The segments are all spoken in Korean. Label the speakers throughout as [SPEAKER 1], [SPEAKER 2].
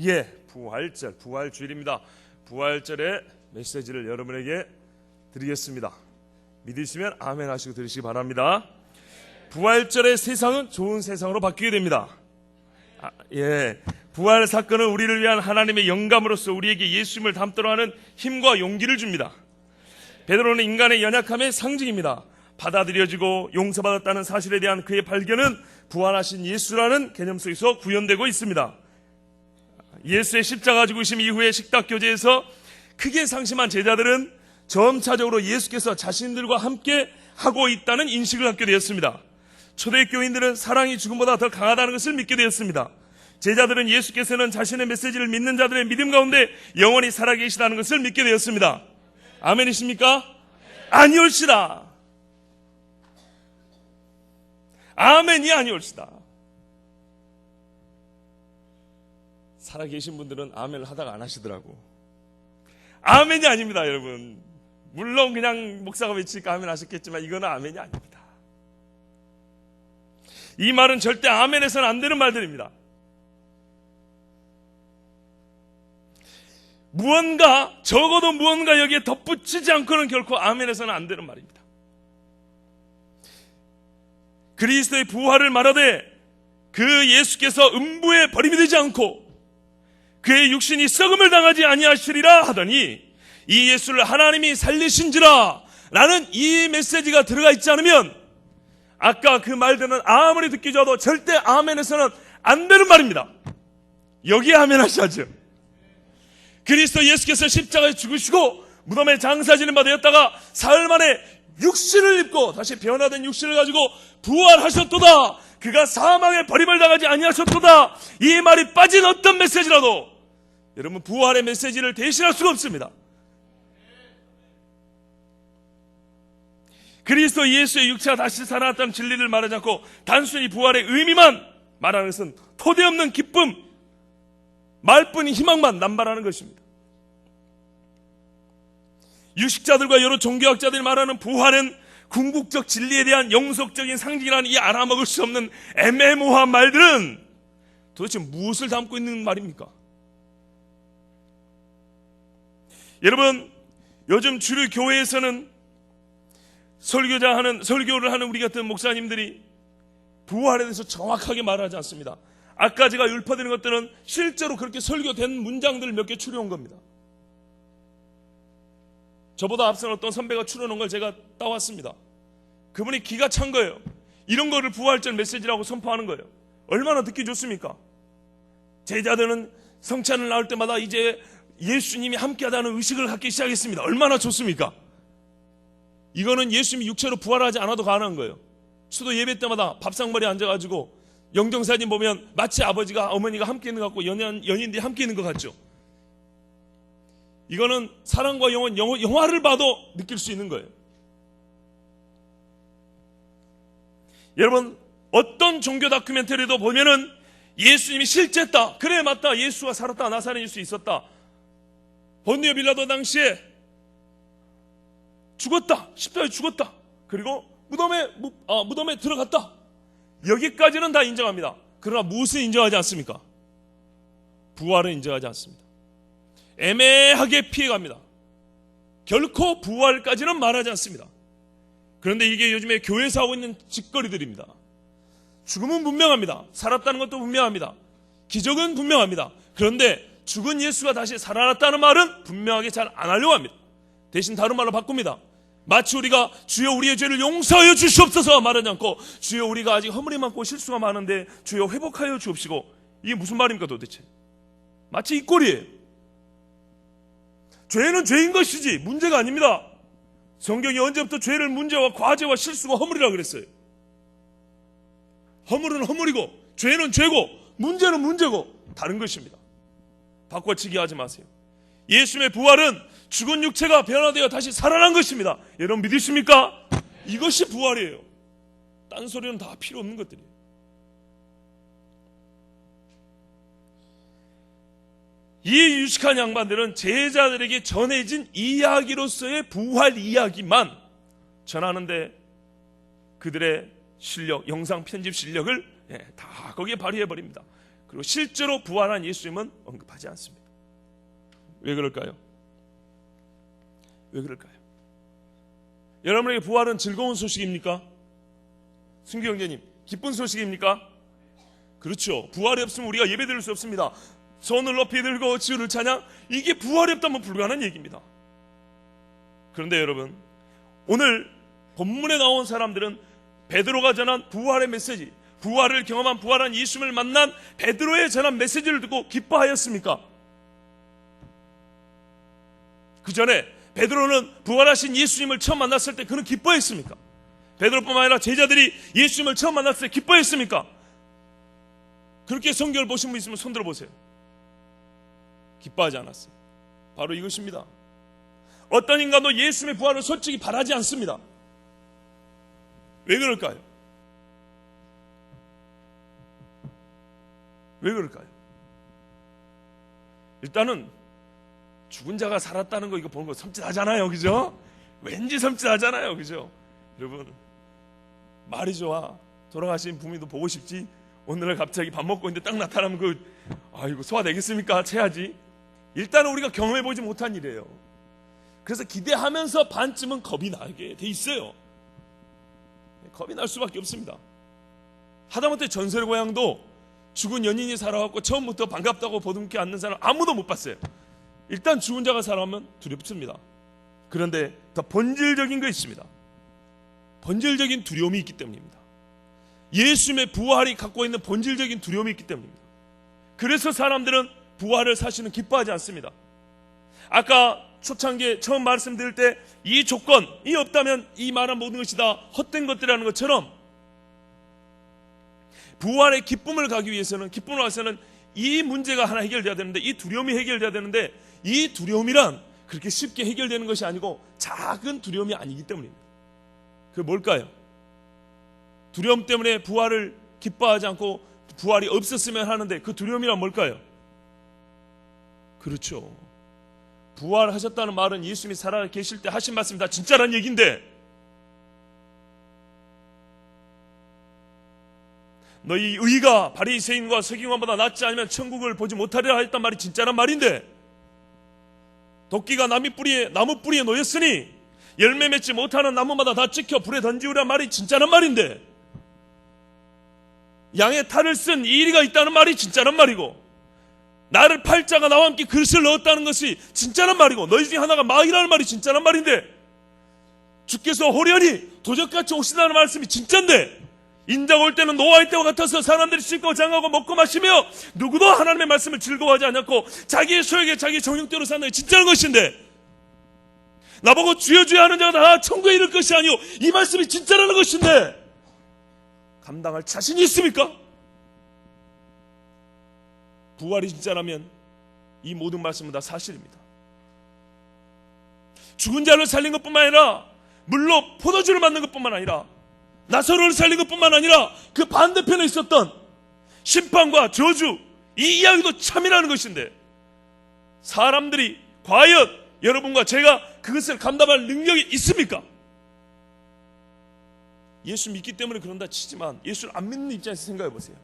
[SPEAKER 1] 예, 부활절, 부활주일입니다. 부활절의 메시지를 여러분에게 드리겠습니다. 믿으시면 아멘 하시고 들으시기 바랍니다. 부활절의 세상은 좋은 세상으로 바뀌게 됩니다. 아, 예. 부활 사건은 우리를 위한 하나님의 영감으로서 우리에게 예수님을 닮도록 하는 힘과 용기를 줍니다. 베드로는 인간의 연약함의 상징입니다. 받아들여지고 용서받았다는 사실에 대한 그의 발견은 부활하신 예수라는 개념 속에서 구현되고 있습니다. 예수의 십자가 죽으심 이후의 식탁 교제에서 크게 상심한 제자들은 점차적으로 예수께서 자신들과 함께 하고 있다는 인식을 갖게 되었습니다. 초대 교인들은 사랑이 죽음보다 더 강하다는 것을 믿게 되었습니다. 제자들은 예수께서는 자신의 메시지를 믿는 자들의 믿음 가운데 영원히 살아계시다는 것을 믿게 되었습니다. 아멘이십니까? 아니올시다. 아멘이 아니올시다. 살아계신 분들은 아멘을 하다가 안 하시더라고. 아멘이 아닙니다, 여러분. 물론 그냥 목사가 외치니까 아멘 하셨겠지만 이거는 아멘이 아닙니다. 이 말은 절대 아멘에서는 안 되는 말들입니다. 무언가 적어도 무언가 여기에 덧붙이지 않고는 결코 아멘에서는 안 되는 말입니다. 그리스도의 부활을 말하되 그 예수께서 음부에 버림이 되지 않고 그의 육신이 썩음을 당하지 아니하시리라 하더니 이 예수를 하나님이 살리신지라 라는 이 메시지가 들어가 있지 않으면 아까 그 말들은 아무리 듣기 좋아도 절대 아멘에서는 안 되는 말입니다. 여기에 아멘 하셔야죠. 그리스도 예수께서 십자가에 죽으시고 무덤에 장사지는 바 되었다가 사흘 만에 육신을 입고 다시 변화된 육신을 가지고 부활하셨도다. 그가 사망에 버림을 당하지 아니하셨도다. 이 말이 빠진 어떤 메시지라도 여러분 부활의 메시지를 대신할 수가 없습니다. 그리스도 예수의 육체가 다시 살아났다는 진리를 말하지 않고 단순히 부활의 의미만 말하는 것은 토대 없는 기쁨, 말뿐인 희망만 남발하는 것입니다. 유식자들과 여러 종교학자들이 말하는 부활은 궁극적 진리에 대한 영속적인 상징이라는 이 알아먹을 수 없는 애매모호한 말들은 도대체 무엇을 담고 있는 말입니까? 여러분, 요즘 주류 교회에서는 설교자 하는, 설교를 하는 우리 같은 목사님들이 부활에 대해서 정확하게 말하지 않습니다. 아까 제가 율파드린 것들은 실제로 그렇게 설교된 문장들을 몇개 추려온 겁니다. 저보다 앞선 어떤 선배가 추려놓은 걸 제가 따왔습니다. 그분이 기가 찬 거예요. 이런 거를 부활절 메시지라고 선포하는 거예요. 얼마나 듣기 좋습니까? 제자들은 성찬을 나올 때마다 이제 예수님이 함께하다는 의식을 갖기 시작했습니다. 얼마나 좋습니까? 이거는 예수님이 육체로 부활하지 않아도 가능한 거예요. 수도 예배 때마다 밥상머리에 앉아가지고 영정사진 보면 마치 아버지가 어머니가 함께 있는 것 같고 연인, 연인들이 함께 있는 것 같죠. 이거는 사랑과 영혼, 영화, 영화를 봐도 느낄 수 있는 거예요. 여러분, 어떤 종교 다큐멘터리도 보면은 예수님이 실제했다. 그래, 맞다. 예수가 살았다. 나사렛 예수 있었다. 본디오 빌라도 당시에 죽었다. 십자가에 죽었다. 그리고 무덤에, 무, 아, 무덤에 들어갔다. 여기까지는 다 인정합니다. 그러나 무엇을 인정하지 않습니까? 부활을 인정하지 않습니다. 애매하게 피해갑니다. 결코 부활까지는 말하지 않습니다. 그런데 이게 요즘에 교회에서 하고 있는 짓거리들입니다. 죽음은 분명합니다. 살았다는 것도 분명합니다. 기적은 분명합니다. 그런데 죽은 예수가 다시 살아났다는 말은 분명하게 잘 안 하려고 합니다. 대신 다른 말로 바꿉니다. 마치 우리가 주여 우리의 죄를 용서하여 주시옵소서 말하지 않고 주여 우리가 아직 허물이 많고 실수가 많은데 주여 회복하여 주옵시고 이게 무슨 말입니까 도대체? 마치 이 꼴이에요. 죄는 죄인 것이지 문제가 아닙니다. 성경이 언제부터 죄를 문제와 과제와 실수가 허물이라 그랬어요. 허물은 허물이고 죄는 죄고 문제는 문제고 다른 것입니다. 바꿔치기 하지 마세요. 예수님의 부활은 죽은 육체가 변화되어 다시 살아난 것입니다. 여러분 믿으십니까? 이것이 부활이에요. 딴소리는 다 필요 없는 것들이에요. 이 유식한 양반들은 제자들에게 전해진 이야기로서의 부활 이야기만 전하는데 그들의 실력, 영상 편집 실력을 예, 다 거기에 발휘해 버립니다. 그리고 실제로 부활한 예수님은 언급하지 않습니다. 왜 그럴까요? 왜 그럴까요? 여러분에게 부활은 즐거운 소식입니까? 승규 형제님, 기쁜 소식입니까? 그렇죠. 부활이 없으면 우리가 예배 드릴 수 없습니다. 손을 높이 들고 주를 찬양 이게 부활이 없다면 불가능한 얘기입니다. 그런데 여러분 오늘 본문에 나온 사람들은 베드로가 전한 부활의 메시지, 부활을 경험한 부활한 예수님을 만난 베드로의 전한 메시지를 듣고 기뻐하였습니까? 그 전에 베드로는 부활하신 예수님을 처음 만났을 때 그는 기뻐했습니까? 베드로뿐만 아니라 제자들이 예수님을 처음 만났을 때 기뻐했습니까? 그렇게 성경을 보신 분 있으면 손 들어 보세요. 기뻐하지 않았어요. 바로 이것입니다. 어떤 인간도 예수님의 부활을 솔직히 바라지 않습니다. 왜 그럴까요? 왜 그럴까요? 일단은 죽은 자가 살았다는 거 이거 보는 거 섬찟하잖아요. 그죠? 왠지 섬찟하잖아요. 그죠? 여러분 말이 좋아. 돌아가신 부모님도 보고 싶지. 오늘날 갑자기 밥 먹고 있는데 딱 나타나면 그 아이고 소화되겠습니까? 채야지. 일단은 우리가 경험해 보지 못한 일이에요. 그래서 기대하면서 반쯤은 겁이 나게 돼 있어요. 겁이 날 수밖에 없습니다. 하다못해 전설 고향도 죽은 연인이 살아왔고 처음부터 반갑다고 보듬게 앉는 사람 아무도 못 봤어요. 일단 죽은 자가 살아오면 두렵습니다. 그런데 더 본질적인 거 있습니다. 본질적인 두려움이 있기 때문입니다. 예수님의 부활이 갖고 있는 본질적인 두려움이 있기 때문입니다. 그래서 사람들은 부활을 사실은 기뻐하지 않습니다. 아까 초창기에 처음 말씀드릴 때 이 조건이 없다면 이 말한 모든 것이 다 헛된 것들이라는 것처럼 부활의 기쁨을 가기 위해서는 기쁨을 위해서는 이 문제가 하나 해결돼야 되는데 이 두려움이 해결돼야 되는데 이 두려움이란 그렇게 쉽게 해결되는 것이 아니고 작은 두려움이 아니기 때문입니다. 그 뭘까요? 두려움 때문에 부활을 기뻐하지 않고 부활이 없었으면 하는데 그 두려움이란 뭘까요? 그렇죠. 부활하셨다는 말은 예수님이 살아 계실 때 하신 말씀 다 진짜란 얘기인데 너희 의가 바리새인과 서기관보다 낫지 않으면 천국을 보지 못하리라 했단 말이 진짜란 말인데 도끼가 나무 뿌리에 나무 뿌리에 놓였으니 열매 맺지 못하는 나무마다 다 찍혀 불에 던지우란 말이 진짜란 말인데 양의 탈을 쓴 이리가 있다는 말이 진짜란 말이고 나를 팔자가 나와 함께 그릇을 넣었다는 것이 진짜란 말이고 너희 중에 하나가 마귀라는 말이 진짜란 말인데 주께서 호련히 도적같이 오신다는 말씀이 진짜인데 인자가 올 때는 노아의 때와 같아서 사람들이 씻고 장하고 먹고 마시며 누구도 하나님의 말씀을 즐거워하지 않았고 자기의 소욕에 자기 정욕대로 사는 게 진짜는 것인데 나보고 주여 주여 하는 자가 다 천국에 이를 것이 아니오 이 말씀이 진짜라는 것인데 감당할 자신이 있습니까? 부활이 진짜라면 이 모든 말씀은 다 사실입니다. 죽은 자를 살린 것뿐만 아니라 물로 포도주를 만든 것뿐만 아니라 나사로를 살린 것뿐만 아니라 그 반대편에 있었던 심판과 저주 이 이야기도 참이라는 것인데 사람들이 과연 여러분과 제가 그것을 감당할 능력이 있습니까? 예수 믿기 때문에 그런다 치지만 예수를 안 믿는 입장에서 생각해 보세요.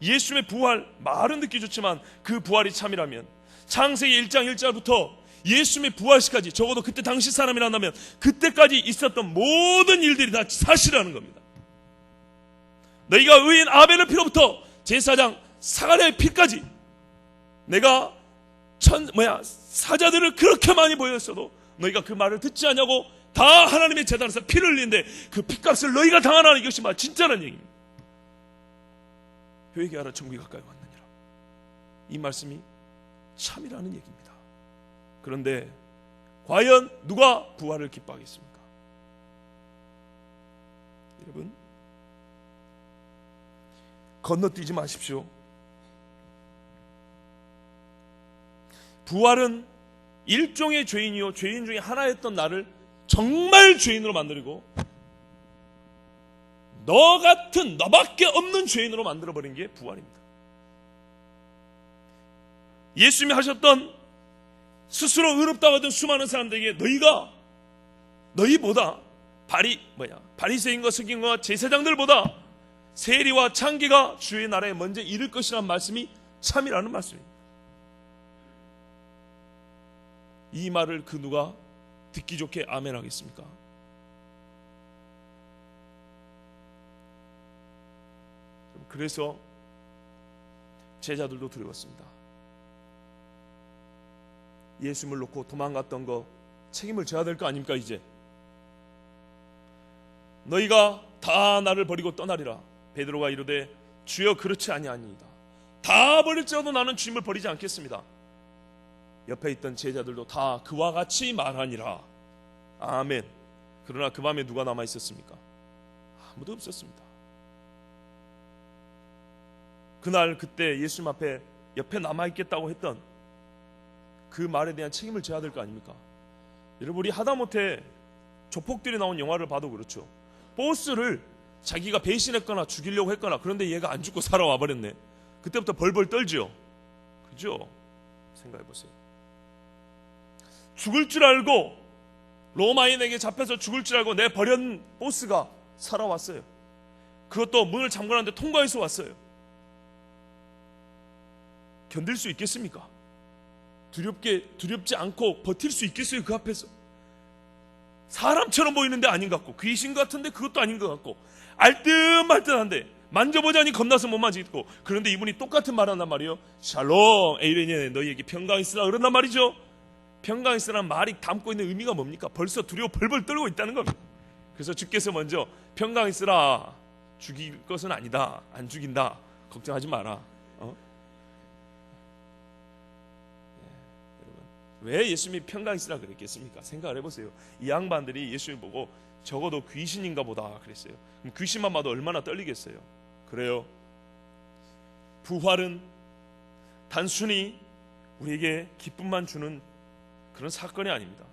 [SPEAKER 1] 예수님의 부활 말은 듣기 좋지만 그 부활이 참이라면 창세기 1장 1절부터 예수님의 부활시까지 적어도 그때 당시 사람이란다면 그때까지 있었던 모든 일들이 다 사실이라는 겁니다. 너희가 의인 아벨의 피로부터 제사장 사가랴의 피까지 내가 천 뭐야 사자들을 그렇게 많이 보였어도 너희가 그 말을 듣지 않냐고 다 하나님의 재단에서 피를 흘리는데 그 피값을 너희가 당하라는 이것이 말 진짜라는 얘기입니다. 회개하라 천국이 가까이 왔느니라. 이 말씀이 참이라는 얘기입니다. 그런데 과연 누가 부활을 기뻐하겠습니까? 여러분 건너뛰지 마십시오. 부활은 일종의 죄인이요 죄인 중에 하나였던 나를 정말 죄인으로 만들고 너 같은 너밖에 없는 죄인으로 만들어 버린 게 부활입니다. 예수님이 하셨던 스스로 의롭다고 하던 수많은 사람들에게 너희가 너희보다 바리 뭐야 바리새인과 서기관과 제사장들보다 세리와 창기가 주의 나라에 먼저 이를 것이라는 말씀이 참이라는 말씀입니다. 이 말을 그 누가 듣기 좋게 아멘 하겠습니까? 그래서 제자들도 두려웠습니다. 예수님을 놓고 도망갔던 거 책임을 져야 될 거 아닙니까 이제? 너희가 다 나를 버리고 떠나리라. 베드로가 이르되 주여 그렇지 아니하니이다. 다 버릴지라도 나는 주님을 버리지 않겠습니다. 옆에 있던 제자들도 다 그와 같이 말하니라. 아멘. 그러나 그 밤에 누가 남아 있었습니까? 아무도 없었습니다. 그날 그때 예수님 앞에 옆에 남아 있겠다고 했던 그 말에 대한 책임을 져야 될 거 아닙니까? 여러분 우리 하다못해 조폭들이 나온 영화를 봐도 그렇죠. 보스를 자기가 배신했거나 죽이려고 했거나 그런데 얘가 안 죽고 살아와 버렸네. 그때부터 벌벌 떨죠. 그죠? 생각해 보세요. 죽을 줄 알고 로마인에게 잡혀서 죽을 줄 알고 내 버린 보스가 살아왔어요. 그것도 문을 잠궈놨는데 통과해서 왔어요. 견딜 수 있겠습니까? 두렵게 두렵지 않고 버틸 수 있겠어요 그 앞에서? 사람처럼 보이는데 아닌 것 같고 귀신 같은데 그것도 아닌 것 같고 알듯말듯한데 만져보자니 겁나서 못 만지겠고 그런데 이분이 똑같은 말 한단 말이에요. 샬롬 에이레니에 너희에게 평강 있으라 그런단 말이죠. 평강 있으라는 말이 담고 있는 의미가 뭡니까? 벌써 두려워 벌벌 떨고 있다는 겁니다. 그래서 주께서 먼저 평강 있으라 죽일 것은 아니다 안 죽인다 걱정하지 마라 어? 왜 예수님이 평강 있으라 그랬겠습니까? 생각을 해보세요. 이 양반들이 예수님 보고 적어도 귀신인가 보다 그랬어요. 그럼 귀신만 봐도 얼마나 떨리겠어요. 그래요. 부활은 단순히 우리에게 기쁨만 주는 그런 사건이 아닙니다.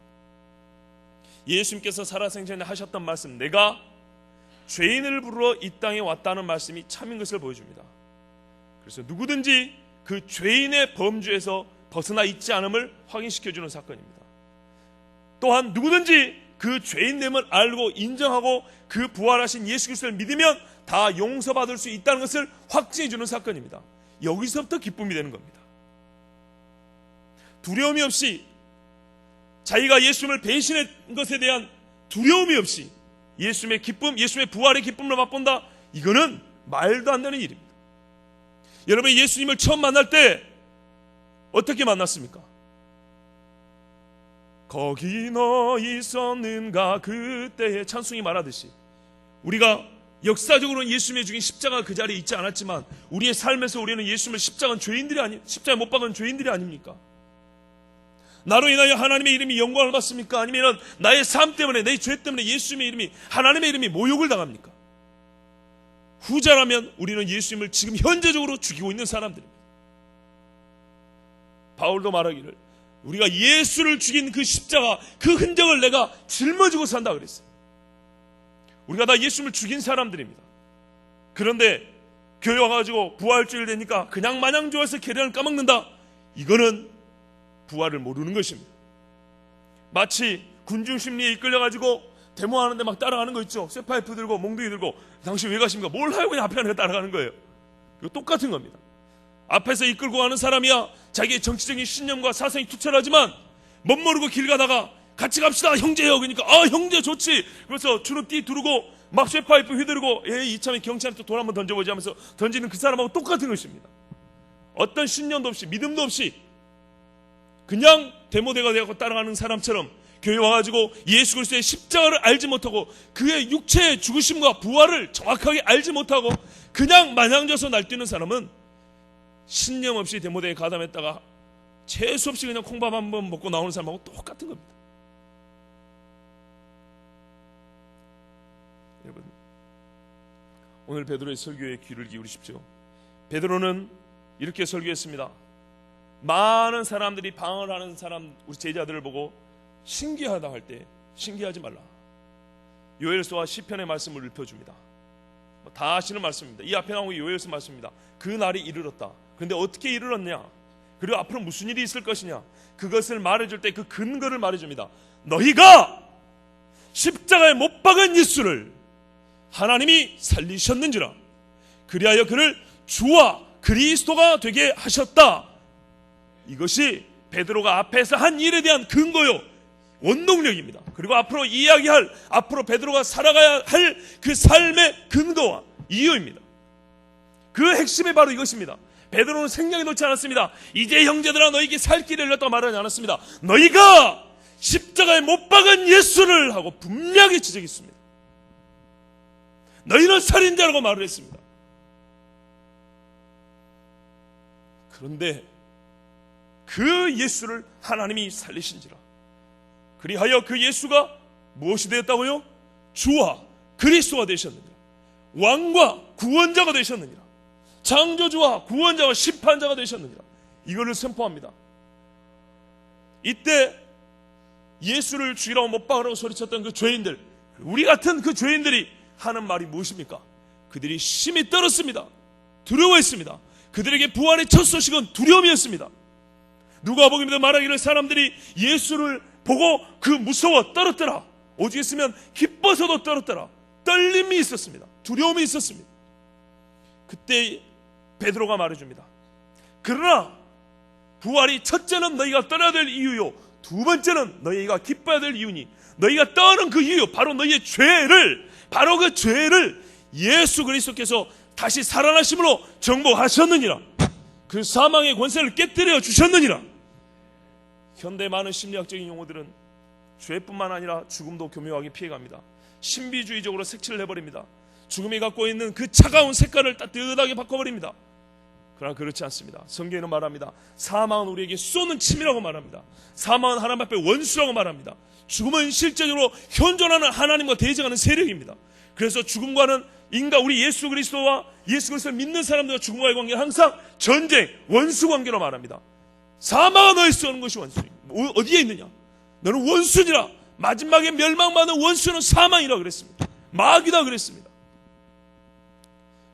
[SPEAKER 1] 예수님께서 살아생전에 하셨던 말씀, 내가 죄인을 부르러 이 땅에 왔다는 말씀이 참인 것을 보여줍니다. 그래서 누구든지 그 죄인의 범주에서 벗어나 있지 않음을 확인시켜 주는 사건입니다. 또한 누구든지 그 죄인됨을 알고 인정하고 그 부활하신 예수 그리스도를 믿으면 다 용서받을 수 있다는 것을 확증해 주는 사건입니다. 여기서부터 기쁨이 되는 겁니다. 두려움이 없이 자기가 예수님을 배신한 것에 대한 두려움이 없이 예수님의 기쁨, 예수님의 부활의 기쁨을 맛본다. 이거는 말도 안 되는 일입니다. 여러분 예수님을 처음 만날 때 어떻게 만났습니까? 거기 너 있었는가 그때의 찬송이 말하듯이 우리가 역사적으로는 예수님의 죽인 십자가 그 자리에 있지 않았지만 우리의 삶에서 우리는 예수님을 십자가는 죄인들이 아니 십자가에 못 박은 죄인들이 아닙니까? 나로 인하여 하나님의 이름이 영광을 받습니까? 아니면 나의 삶 때문에 내 죄 때문에 예수님의 이름이 하나님의 이름이 모욕을 당합니까? 후자라면 우리는 예수님을 지금 현재적으로 죽이고 있는 사람들입니다. 바울도 말하기를 우리가 예수를 죽인 그 십자가 그 흔적을 내가 짊어지고 산다 그랬어요. 우리가 다 예수님을 죽인 사람들입니다. 그런데 교회 와가지고 부활주일 되니까 그냥 마냥 좋아해서 계란을 까먹는다. 이거는 부활을 모르는 것입니다. 마치 군중 심리에 이끌려가지고 데모하는데 막 따라가는 거 있죠. 쇠파이프 들고 몽둥이 들고 당신 왜 가십니까? 뭘 하고 그냥 앞에 하는 따라가는 거예요. 이거 똑같은 겁니다. 앞에서 이끌고 가는 사람이야. 자기의 정치적인 신념과 사상이 투철하지만 멋 모르고 길 가다가 같이 갑시다 형제요 그러니까 아 형제 좋지. 그래서 주눅 띠 두르고 막 쇠파이프 휘두르고 예 이참에 경찰한테 돈 한번 던져보자 하면서 던지는 그 사람하고 똑같은 것입니다. 어떤 신념도 없이 믿음도 없이 그냥 데모대가 되고 따라가는 사람처럼 교회 와가지고 예수 그리스도의 십자가를 알지 못하고 그의 육체의 죽으심과 부활을 정확하게 알지 못하고 그냥 마냥 져서 날뛰는 사람은 신념 없이 데모대에 가담했다가 재수 없이 그냥 콩밥 한 번 먹고 나오는 사람하고 똑같은 겁니다. 여러분 오늘 베드로의 설교에 귀를 기울이십시오. 베드로는 이렇게 설교했습니다. 많은 사람들이 방언을 하는 사람 우리 제자들을 보고 신기하다 할 때 신기하지 말라. 요엘서와 시편의 말씀을 읊어줍니다. 뭐다 아시는 말씀입니다. 이 앞에 나온 게 요엘서 말씀입니다. 그 날이 이르렀다. 그런데 어떻게 이르렀냐? 그리고 앞으로 무슨 일이 있을 것이냐? 그것을 말해줄 때 그 근거를 말해줍니다. 너희가 십자가에 못 박은 예수를 하나님이 살리셨는지라. 그리하여 그를 주와 그리스도가 되게 하셨다. 이것이 베드로가 앞에서 한 일에 대한 근거요. 원동력입니다. 그리고 앞으로 이야기할 앞으로 베드로가 살아가야 할 그 삶의 근거와 이유입니다. 그 핵심이 바로 이것입니다. 베드로는 생략해 놓지 않았습니다. 이제 형제들아 너에게 살 길을 열렸다고 말하지 않았습니다. 너희가 십자가에 못 박은 예수를 하고 분명히 지적했습니다. 너희는 살인자라고 말을 했습니다. 그런데 그 예수를 하나님이 살리신지라. 그리하여 그 예수가 무엇이 되었다고요? 주와 그리스도가 되셨느니라. 왕과 구원자가 되셨느니라. 창조주와 구원자와 심판자가 되셨느니라. 이거를 선포합니다. 이때 예수를 죽이라고 못 박으라고 소리쳤던 그 죄인들, 우리 같은 그 죄인들이 하는 말이 무엇입니까? 그들이 심히 떨었습니다. 두려워했습니다. 그들에게 부활의 첫 소식은 두려움이었습니다. 누가복음에도 말하기를 사람들이 예수를 보고 그 무서워 떨었더라. 오직 있으면 기뻐서도 떨었더라. 떨림이 있었습니다. 두려움이 있었습니다. 그때 베드로가 말해줍니다. 그러나 부활이 첫째는 너희가 떠나야 될 이유요. 두 번째는 너희가 기뻐야 될 이유니 너희가 떠는 그 이유 바로 너희의 죄를 바로 그 죄를 예수 그리스도께서 다시 살아나심으로 정복하셨느니라. 그 사망의 권세를 깨뜨려 주셨느니라. 현대 많은 심리학적인 용어들은 죄뿐만 아니라 죽음도 교묘하게 피해갑니다. 신비주의적으로 색칠을 해버립니다. 죽음이 갖고 있는 그 차가운 색깔을 따뜻하게 바꿔버립니다. 그러나 그렇지 않습니다. 성경에는 말합니다. 사망은 우리에게 쏘는 침이라고 말합니다. 사망은 하나님 앞에 원수라고 말합니다. 죽음은 실제적으로 현존하는 하나님과 대적하는 세력입니다. 그래서 죽음과는 인간 우리 예수 그리스도와 예수 그리스도를 믿는 사람들과 죽음과의 관계는 항상 전쟁, 원수 관계로 말합니다. 사망은 너희 쏘는 것이 원수입니다. 어디에 있느냐? 너는 원수니라. 마지막에 멸망받는 원수는 사망이라 그랬습니다. 마귀다 그랬습니다.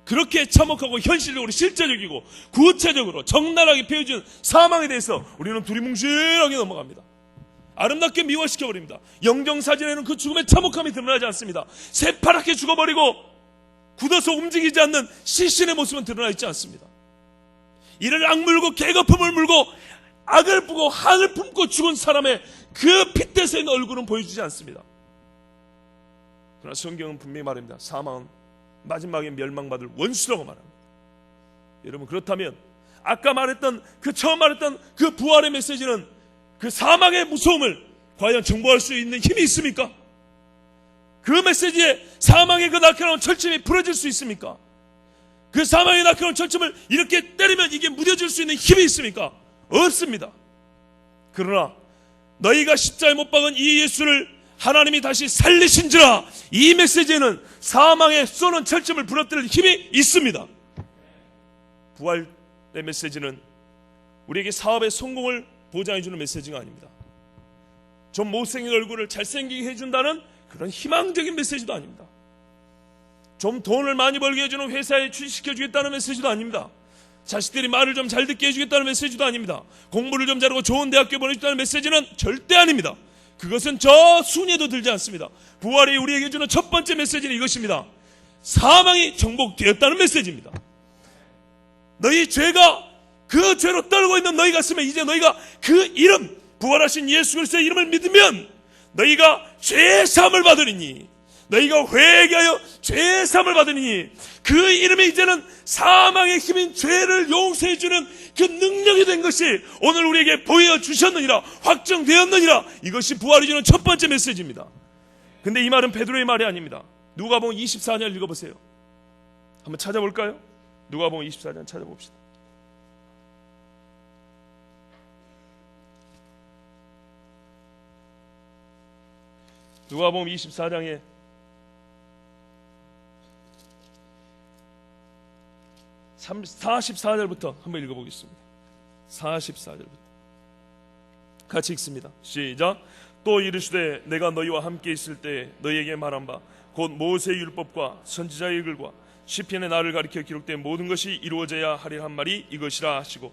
[SPEAKER 1] 그렇게 참혹하고 현실적으로 실제적이고 구체적으로 적나라하게 표해준 사망에 대해서 우리는 두리뭉실하게 넘어갑니다. 아름답게 미화시켜버립니다. 영정사진에는 그 죽음의 참혹함이 드러나지 않습니다. 새파랗게 죽어버리고 굳어서 움직이지 않는 시신의 모습은 드러나 있지 않습니다. 이를 악물고 개거품을 물고 악을 뿌고 한을 품고 죽은 사람의 그 핏대서 있는 얼굴은 보여주지 않습니다. 그러나 성경은 분명히 말합니다. 사망은 마지막에 멸망받을 원수라고 말합니다. 여러분 그렇다면 아까 말했던 그 처음 말했던 그 부활의 메시지는 그 사망의 무서움을 과연 정보할 수 있는 힘이 있습니까? 그 메시지에 사망의 그 날카로운 철침이 풀어질 수 있습니까? 그 사망의 날카로운 철침을 이렇게 때리면 이게 무뎌질 수 있는 힘이 있습니까? 없습니다. 그러나 너희가 십자에 못 박은 이 예수를 하나님이 다시 살리신지라 이 메시지에는 사망에 쏘는 철침을 부러뜨릴 힘이 있습니다. 부활의 메시지는 우리에게 사업의 성공을 보장해주는 메시지가 아닙니다. 좀 못생긴 얼굴을 잘생기게 해준다는 그런 희망적인 메시지도 아닙니다. 좀 돈을 많이 벌게 해주는 회사에 취직시켜주겠다는 메시지도 아닙니다. 자식들이 말을 좀 잘 듣게 해주겠다는 메시지도 아닙니다. 공부를 좀 잘하고 좋은 대학교 보내주겠다는 메시지는 절대 아닙니다. 그것은 저 순위에도 들지 않습니다. 부활이 우리에게 주는 첫 번째 메시지는 이것입니다. 사망이 정복되었다는 메시지입니다. 너희 죄가 그 죄로 떨고 있는 너희 가슴에 이제 너희가 그 이름 부활하신 예수 그리스도의 이름을 믿으면 너희가 죄 사함을 받으리니 너희가 회개하여 죄 사함을 받으니 그 이름이 이제는 사망의 힘인 죄를 용서해 주는 그 능력이 된 것이 오늘 우리에게 보여 주셨느니라 확정되었느니라 이것이 부활이 주는 첫 번째 메시지입니다. 근데 이 말은 베드로의 말이 아닙니다. 누가복음 24절 읽어 보세요. 한번 찾아볼까요? 누가복음 24절 찾아봅시다. 누가복음 24장에 44절부터 한번 읽어보겠습니다. 44절부터 같이 읽습니다. 시작. 또 이르시되 내가 너희와 함께 있을 때 너희에게 말한 바 곧 모세의 율법과 선지자의 글과 시편의 나를 가리켜 기록된 모든 것이 이루어져야 하리라 한 말이 이것이라 하시고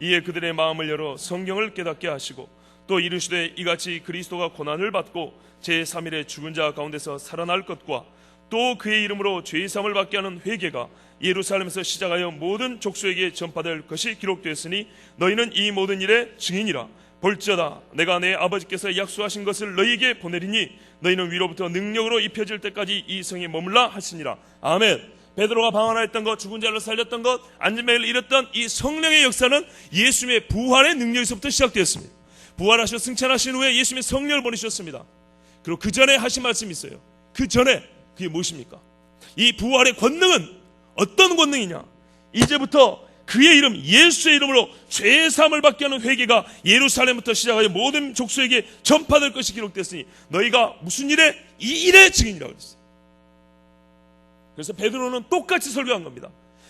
[SPEAKER 1] 이에 그들의 마음을 열어 성경을 깨닫게 하시고 또 이르시되 이같이 그리스도가 고난을 받고 제3일에 죽은 자 가운데서 살아날 것과 또 그의 이름으로 죄 사함을 받게 하는 회개가 예루살렘에서 시작하여 모든 족속에게 전파될 것이 기록되었으니 너희는 이 모든 일의 증인이라. 볼지어다 내가 내 아버지께서 약속하신 것을 너희에게 보내리니 너희는 위로부터 능력으로 입혀질 때까지 이 성에 머물라 하시니라. 아멘. 베드로가 방언하였던 것 죽은 자를 살렸던 것 안전매를 잃었던 이 성령의 역사는 예수님의 부활의 능력에서부터 시작되었습니다. 부활하셔 승천하신 후에 예수님의 성령을 보내셨습니다. 그리고 그 전에 하신 말씀이 있어요. 그 전에 그게 무엇입니까? 이 부활의 권능은 어떤 권능이냐 이제부터 그의 이름 예수의 이름으로 죄 사함을 받게 하는 회개가 예루살렘부터 시작하여 모든 족속에게 전파될 것이 기록됐으니 너희가 무슨 일에 이 일의 증인이라고 그랬어요. 그래서 베드로는 똑같이 설교한 겁니다.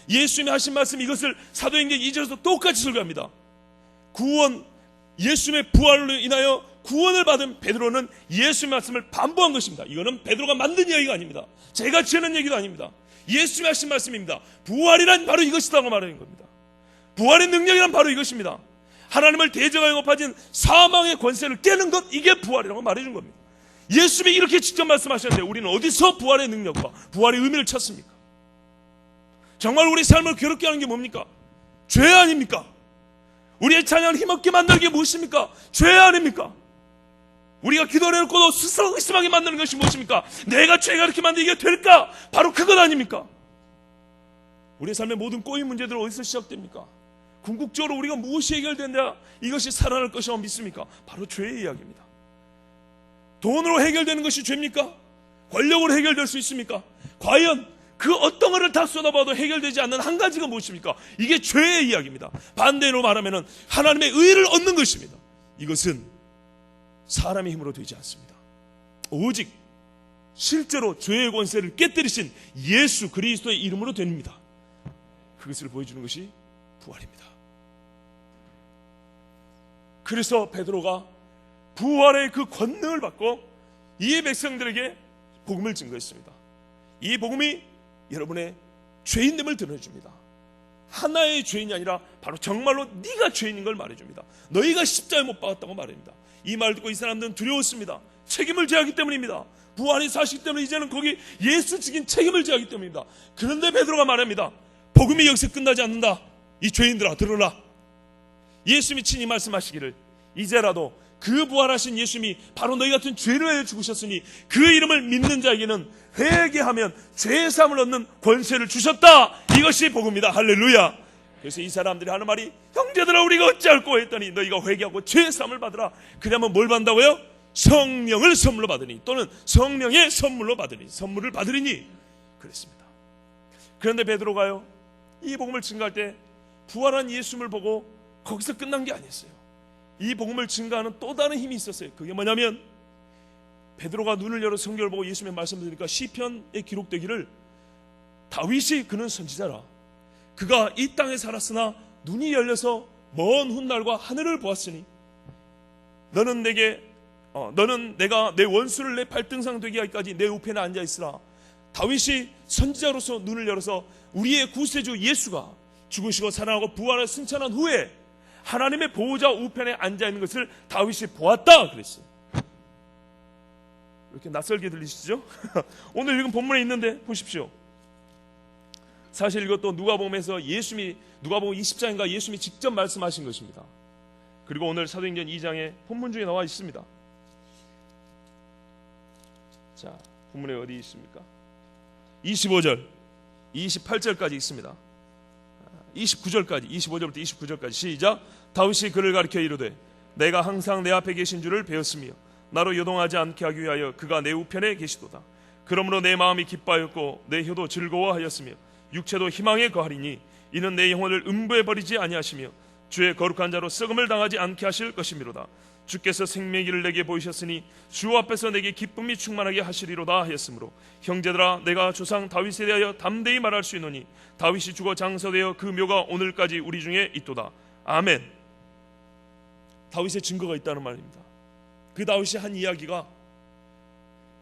[SPEAKER 1] 예수님이 하신 말씀 이것을 사도행전 2절에서 똑같이 설교합니다. 구원 예수님의 부활로 인하여 구원을 받은 베드로는 예수의 말씀을 반복한 것입니다. 이거는 베드로가 만든 이야기가 아닙니다. 제가 지어낸 얘기도 아닙니다. 예수님이 하신 말씀입니다. 부활이란 바로 이것이라고 말하는 겁니다. 부활의 능력이란 바로 이것입니다. 하나님을 대적하여 높아진 사망의 권세를 깨는 것 이게 부활이라고 말해준 겁니다. 예수님이 이렇게 직접 말씀하셨는데 우리는 어디서 부활의 능력과 부활의 의미를 찾습니까? 정말 우리 삶을 괴롭게 하는 게 뭡니까? 죄 아닙니까? 우리의 찬양을 힘없게 만드는 게 무엇입니까? 죄 아닙니까? 우리가 기도를 해놓고도 스스로 의심하게 만드는 것이 무엇입니까? 내가 죄가 이렇게 만들게 될까? 바로 그것 아닙니까? 우리의 삶의 모든 꼬인 문제들 어디서 시작됩니까? 궁극적으로 우리가 무엇이 해결된다? 이것이 살아날 것이라고 믿습니까? 바로 죄의 이야기입니다. 돈으로 해결되는 것이 죄입니까? 권력으로 해결될 수 있습니까? 과연 그 어떤 것을 다 쏟아봐도 해결되지 않는 한 가지가 무엇입니까? 이게 죄의 이야기입니다. 반대로 말하면 하나님의 의를 얻는 것입니다. 이것은 사람의 힘으로 되지 않습니다. 오직 실제로 죄의 권세를 깨뜨리신 예수 그리스도의 이름으로 됩니다. 그것을 보여주는 것이 부활입니다. 그래서 베드로가 부활의 그 권능을 받고 이 백성들에게 복음을 증거했습니다. 이 복음이 여러분의 죄인됨을 드러내줍니다. 하나의 죄인이 아니라 바로 정말로 네가 죄인인 걸 말해줍니다. 너희가 십자에 못 박았다고 말합니다. 이 말 듣고 이 사람들은 두려웠습니다. 책임을 져야하기 때문입니다. 부활이 사실 때문에 이제는 거기 예수 죽인 책임을 져야하기 때문입니다. 그런데 베드로가 말합니다. 복음이 여기서 끝나지 않는다. 이 죄인들아 들어라. 예수님이 친히 말씀하시기를 이제라도 그 부활하신 예수님이 바로 너희 같은 죄를 위해 죽으셨으니 그 이름을 믿는 자에게는 회개하면 죄 사함을 얻는 권세를 주셨다. 이것이 복음이다. 할렐루야. 그래서 이 사람들이 하는 말이 형제들아 우리가 어찌할꼬 했더니 너희가 회개하고 죄 사함을 받으라. 그러면 뭘 받는다고요? 성령을 선물로 받으니 또는 성령의 선물로 받으니 선물을 받으리니 그랬습니다. 그런데 베드로가요. 이 복음을 증가할 때 부활한 예수님을 보고 거기서 끝난 게 아니었어요. 이 복음을 증가하는 또 다른 힘이 있었어요. 그게 뭐냐면 베드로가 눈을 열어 성경을 보고 예수님의 말씀을 들으니까 시편에 기록되기를 다윗이 그는 선지자라. 그가 이 땅에 살았으나 눈이 열려서 먼 훗날과 하늘을 보았으니 너는 내게 어, 너는 내가 내 원수를 내 발등상 되게 하기까지 내 우편에 앉아 있으라. 다윗이 선지자로서 눈을 열어서 우리의 구세주 예수가 죽으시고 살아나고 부활을 승천한 후에 하나님의 보호자 우편에 앉아 있는 것을 다윗이 보았다 그랬어요. 이렇게 낯설게 들리시죠? 오늘 읽은 본문에 있는데 보십시오. 사실 이것도 누가복음에서 예수님이 누가복음 20장인가 예수님이 직접 말씀하신 것입니다. 그리고 오늘 사도행전 2장에 본문 중에 나와 있습니다. 자, 본문에 어디 있습니까? 25절, 28절까지 있습니다. 29절까지 25절부터 29절까지 시작 다윗이 그를 가리켜 이르되 내가 항상 내 앞에 계신 줄을 배웠으며 나로 요동하지 않게 하기 위하여 그가 내 우편에 계시도다 그러므로 내 마음이 기뻐하였고 내 혀도 즐거워하였으며 육체도 희망에 거하리니 이는 내 영혼을 음부에 버리지 아니하시며 주의 거룩한 자로 썩음을 당하지 않게 하실 것이미로다. 주께서 생명기를 내게 보이셨으니 주 앞에서 내게 기쁨이 충만하게 하시리로다 하였으므로 형제들아 내가 조상 다윗에 대하여 담대히 말할 수 있노니 다윗이 죽어 장서되어 그 묘가 오늘까지 우리 중에 있도다. 아멘. 다윗의 증거가 있다는 말입니다. 그 다윗이 한 이야기가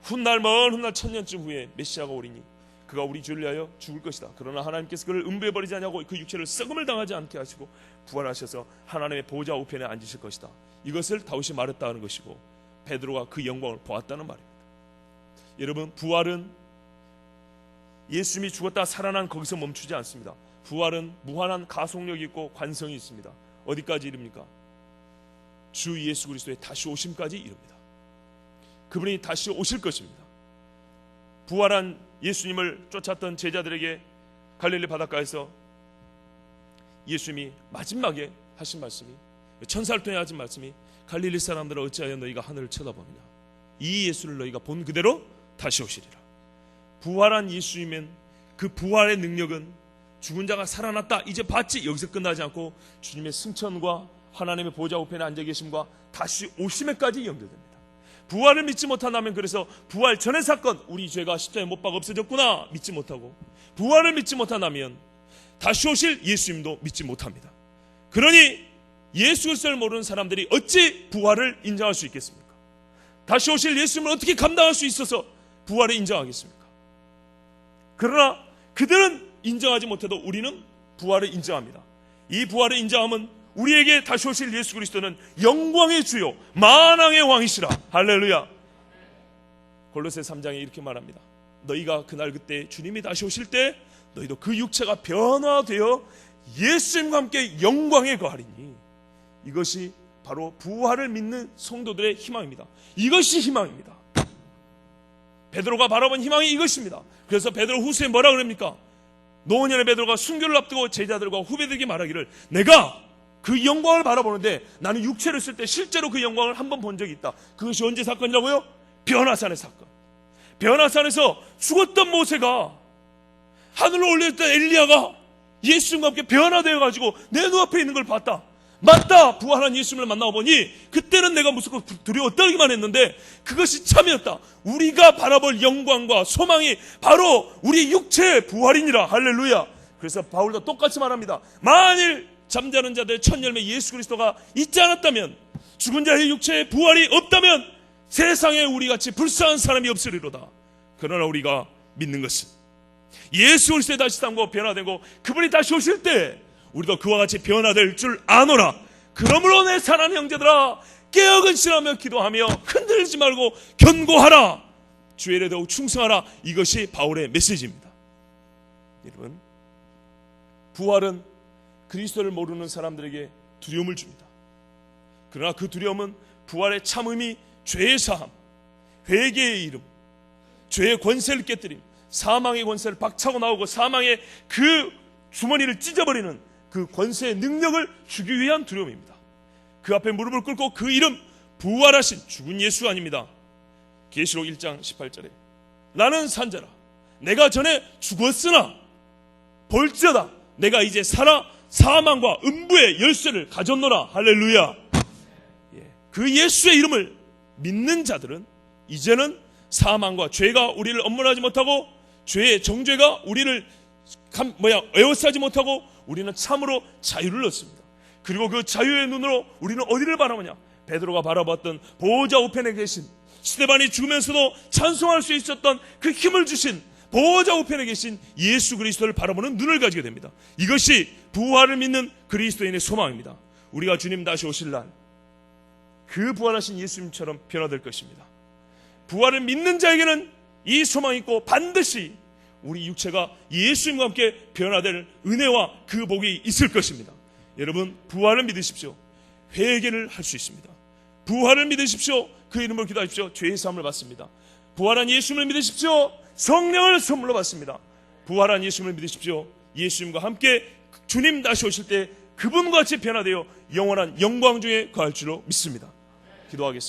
[SPEAKER 1] 훗날 먼 훗날 천년쯤 후에 메시아가 오리니 그가 우리 주를 위하여 죽을 것이다. 그러나 하나님께서 그를 음부에 버리지 않냐고 그 육체를 썩음을 당하지 않게 하시고 부활하셔서 하나님의 보좌 우편에 앉으실 것이다. 이것을 다윗이 말했다는 것이고 베드로가 그 영광을 보았다는 말입니다. 여러분 부활은 예수님이 죽었다 살아난 거기서 멈추지 않습니다. 부활은 무한한 가속력이 있고 관성이 있습니다. 어디까지 이릅니까? 주 예수 그리스도의 다시 오심까지 이릅니다. 그분이 다시 오실 것입니다. 부활한 예수님을 쫓았던 제자들에게 갈릴리 바닷가에서 예수님이 마지막에 하신 말씀이 천사를 통해 하신 말씀이 갈릴리 사람들아 어찌하여 너희가 하늘을 쳐다보느냐? 이 예수를 너희가 본 그대로 다시 오시리라. 부활한 예수님은 그 부활의 능력은 죽은 자가 살아났다. 이제 봤지. 여기서 끝나지 않고 주님의 승천과 하나님의 보좌 우편에 앉아 계심과 다시 오심에까지 연결됩니다 부활을 믿지 못한다면 그래서 부활 전의 사건 우리 죄가 십자에 못 박아 없어졌구나 믿지 못하고 부활을 믿지 못한다면 다시 오실 예수님도 믿지 못합니다. 그러니 예수 그리스도를 모르는 사람들이 어찌 부활을 인정할 수 있겠습니까? 다시 오실 예수님을 어떻게 감당할 수 있어서 부활을 인정하겠습니까? 그러나 그들은 인정하지 못해도 우리는 부활을 인정합니다. 이 부활을 인정함은 우리에게 다시 오실 예수 그리스도는 영광의 주요 만왕의 왕이시라. 할렐루야. 골로새 3장에 이렇게 말합니다. 너희가 그날 그때 주님이 다시 오실 때 너희도 그 육체가 변화되어 예수님과 함께 영광에 거하리니 이것이 바로 부활을 믿는 성도들의 희망입니다. 이것이 희망입니다. 베드로가 바라본 희망이 이것입니다. 그래서 베드로 후서에 뭐라 그럽니까? 노년의 베드로가 순교를 앞두고 제자들과 후배들에게 말하기를 내가 그 영광을 바라보는데 나는 육체를 쓸 때 실제로 그 영광을 한 번 본 적이 있다. 그것이 언제 사건이라고요? 변화산의 사건. 변화산에서 죽었던 모세가 하늘로 올렸던 엘리야가 예수님과 함께 변화되어 가지고 내 눈앞에 있는 걸 봤다. 맞다. 부활한 예수님을 만나 보니 그때는 내가 무섭고 두려워 떨기만 했는데 그것이 참이었다. 우리가 바라볼 영광과 소망이 바로 우리 육체의 부활이니라. 할렐루야. 그래서 바울도 똑같이 말합니다. 만일 잠자는 자들 첫 열매 예수 그리스도가 있지 않았다면 죽은 자의 육체의 부활이 없다면 세상에 우리 같이 불쌍한 사람이 없으리로다. 그러나 우리가 믿는 것은 예수 그리스도의 다시 삶고 변화되고 그분이 다시 오실 때 우리도 그와 같이 변화될 줄 아노라. 그러므로 내 사랑하는 형제들아 깨어 근신하며 기도하며 흔들리지 말고 견고하라. 주의 일에 더욱 충성하라. 이것이 바울의 메시지입니다. 여러분 부활은 그리스도를 모르는 사람들에게 두려움을 줍니다. 그러나 그 두려움은 부활의 참음이 죄의 사함, 회개의 이름, 죄의 권세를 깨뜨림, 사망의 권세를 박차고 나오고 사망의 그 주머니를 찢어버리는 그 권세의 능력을 주기 위한 두려움입니다. 그 앞에 무릎을 꿇고 그 이름 부활하신 죽은 예수 아닙니다. 계시록 1장 18절에 나는 산자라 내가 전에 죽었으나 볼지어다 내가 이제 살아 사망과 음부의 열쇠를 가졌노라 할렐루야 예. 그 예수의 이름을 믿는 자들은 이제는 사망과 죄가 우리를 엄물하지 못하고 죄의 정죄가 우리를 감, 뭐야 에워싸지 못하고 우리는 참으로 자유를 얻습니다. 그리고 그 자유의 눈으로 우리는 어디를 바라보냐? 베드로가 바라봤던 보호자 우편에 계신 스테반이 죽으면서도 찬송할 수 있었던 그 힘을 주신 보호자 우편에 계신 예수 그리스도를 바라보는 눈을 가지게 됩니다. 이것이 부활을 믿는 그리스도인의 소망입니다. 우리가 주님 다시 오실 날, 그 부활하신 예수님처럼 변화될 것입니다. 부활을 믿는 자에게는 이 소망이 있고 반드시 우리 육체가 예수님과 함께 변화될 은혜와 그 복이 있을 것입니다. 여러분, 부활을 믿으십시오. 회개를 할 수 있습니다. 부활을 믿으십시오. 그 이름으로 기도하십시오. 죄의 사함을 받습니다. 부활한 예수님을 믿으십시오. 성령을 선물로 받습니다. 부활한 예수님을 믿으십시오. 예수님과 함께 주님 다시 오실 때 그분과 같이 변화되어 영원한 영광 중에 거할 줄로 믿습니다. 기도하겠습니다.